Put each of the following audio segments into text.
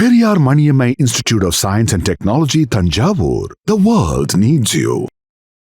Periyar Maniammai Institute of Science and Technology, Tanjavur. The world needs you.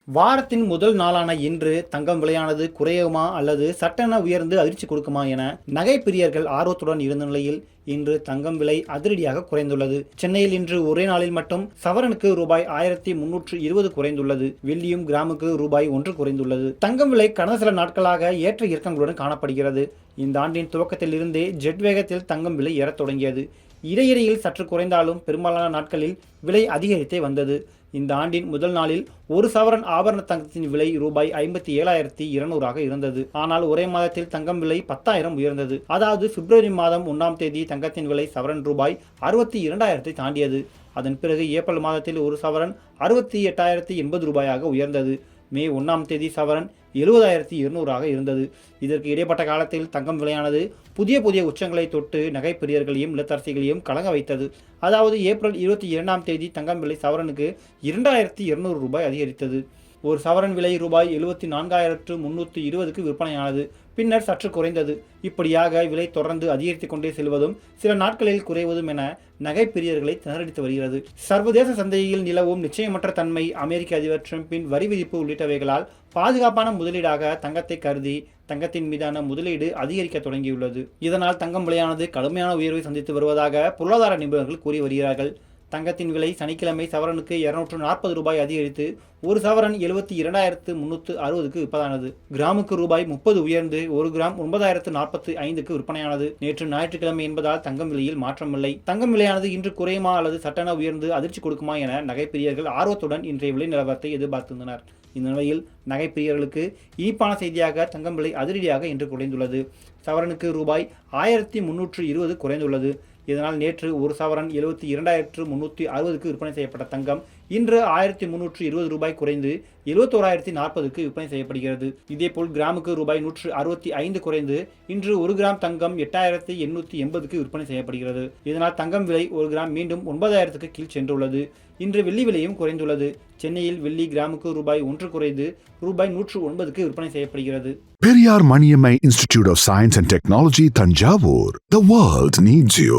வாரத்தின் முதல் நாளான இன்று தங்கம் விலையானது குறையுமா அல்லது சட்டென உயர்ந்து அதிர்ச்சி கொடுக்குமா என நகை பிரியர்கள் ஆர்வத்துடன் இருந்த நிலையில் இன்று தங்கம் விலை அதிரடியாக குறைந்துள்ளது. சென்னையில் இன்று ஒரே நாளில் மட்டும் சவரனுக்கு ரூபாய் ஆயிரத்தி முன்னூற்று இருபது குறைந்துள்ளது. வெள்ளியும் கிராமுக்கு ரூபாய் ஒன்று குறைந்துள்ளது. தங்கம் விலை கடந்த சில நாட்களாக ஏற்ற இறக்கங்களுடன் காணப்படுகிறது. இந்த ஆண்டின் துவக்கத்தில் இருந்தே ஜெட் வேகத்தில் தங்கம் விலை ஏறத் தொடங்கியது. இடையிடையில் சற்று குறைந்தாலும் பெரும்பாலான நாட்களில் விலை அதிகரித்தே வந்தது. இந்த ஆண்டின் முதல் நாளில் ஒரு சவரன் ஆபரண தங்கத்தின் விலை ரூபாய் ஐம்பத்தி ஏழாயிரத்தி இருநூறாக இருந்தது. ஆனால் ஒரே மாதத்தில் தங்கம் விலை பத்தாயிரம் உயர்ந்தது. அதாவது பிப்ரவரி மாதம் ஒன்றாம் தேதி தங்கத்தின் விலை சவரன் ரூபாய் அறுபத்தி இரண்டாயிரத்தை தாண்டியது. அதன் பிறகு ஏப்ரல் மாதத்தில் ஒரு சவரன் அறுபத்தி எட்டாயிரத்தி எண்பது ரூபாயாக உயர்ந்தது. மே ஒன்றாம் தேதி சவரன் எழுபதாயிரத்தி இருநூறாக இருந்தது. இதற்கு இடைப்பட்ட காலத்தில் தங்கம் விலையானது புதிய புதிய உச்சங்களை தொட்டு நகைப்பிரியர்களையும் நிலத்தரசிகளையும் இல்லத்தரசிகளையும் கலங்க வைத்தது. அதாவது ஏப்ரல் இருபத்தி இரண்டாம் தேதி தங்கம் விலை சவரனுக்கு இரண்டாயிரத்தி இருநூறு ரூபாய் அதிகரித்தது. ஒரு சவரன் விலை ரூபாய் எழுபத்தி நான்காயிரத்து முன்னூற்றி இருபதுக்கு விற்பனையானது. பின்னர் சற்று குறைந்தது. இப்படியாக விலை தொடர்ந்து அதிகரித்துக் கொண்டே செல்வதும் சில நாட்களில் குறைவதும் என நகைப்பிரியர்களை திணறடித்து வருகிறது. சர்வதேச சந்தையில் நிலவும் நிச்சயமற்ற தன்மை அமெரிக்க அதிபர் டிரம்பின் வரி விதிப்பு உள்ளிட்டவைகளால் பாதுகாப்பான முதலீடாக தங்கத்தை கருதி தங்கத்தின் மீதான முதலீடு அதிகரிக்க தொடங்கியுள்ளது. இதனால் தங்கம் விலையானது கடுமையான உயர்வை சந்தித்து வருவதாக பொருளாதார நிபுணர்கள் கூறி வருகிறார்கள். தங்கத்தின் விலை சனிக்கிழமை சவரனுக்கு இருநூற்று நாற்பது ரூபாய் அதிகரித்து ஒரு சவரன் எழுபத்தி இரண்டாயிரத்து முன்னூற்று அறுபதுக்கு விற்பதானது. கிராமுக்கு ரூபாய் முப்பது உயர்ந்து ஒரு கிராம் ஒன்பதாயிரத்து நாற்பத்தி ஐந்துக்கு விற்பனையானது. நேற்று ஞாயிற்றுக்கிழமை என்பதால் தங்கம் விலையில் மாற்றமில்லை தங்கம் விலையானது இன்று குறையுமா அல்லது சட்டென உயர்ந்து அதிர்ச்சி கொடுக்குமா என நகைப்பிரியர்கள் ஆர்வத்துடன் இன்றைய விலை நிலவரத்தை எதிர்பார்த்திருந்தனர். இந்த நிலையில் நகைப்பிரியர்களுக்கு இனிப்பான செய்தியாக தங்கம் விலை அதிரடியாக இன்று குறைந்துள்ளது. சவரனுக்கு ரூபாய் ஆயிரத்தி முன்னூற்று இருபது குறைந்துள்ளது. இதனால் நேற்று ஒரு சவரன் எழுபத்தி இரண்டாயிரத்து முன்னூற்றி அறுபதுக்கு விற்பனை செய்யப்பட்ட தங்கம் இன்று ஆயிரத்தி முன்னூற்று இருபது ரூபாய் குறைந்து எழுபத்தோராயிரத்தி நாற்பதுக்கு விற்பனை செய்யப்படுகிறது. இதேபோல் கிராமுக்கு ரூபாய் நூற்று அறுபத்தி ஐந்து குறைந்து இன்று ஒரு கிராம் தங்கம் எட்டாயிரத்தி எண்ணூற்றி எண்பதுக்கு விற்பனை செய்யப்படுகிறது. இதனால் தங்கம் விலை ஒரு கிராம் மீண்டும் ஒன்பதாயிரத்துக்கு கீழ் சென்றுள்ளது. இன்று வெள்ளி விலையும் குறைந்துள்ளது. சென்னையில் வெள்ளி கிராமுக்கு ரூபாய் ஒன்று குறைந்து ரூபாய் நூற்று ஒன்பதுக்கு விற்பனை செய்யப்படுகிறது. Periyar Maniammai institute of science and technology Thanjavur. The world needs you.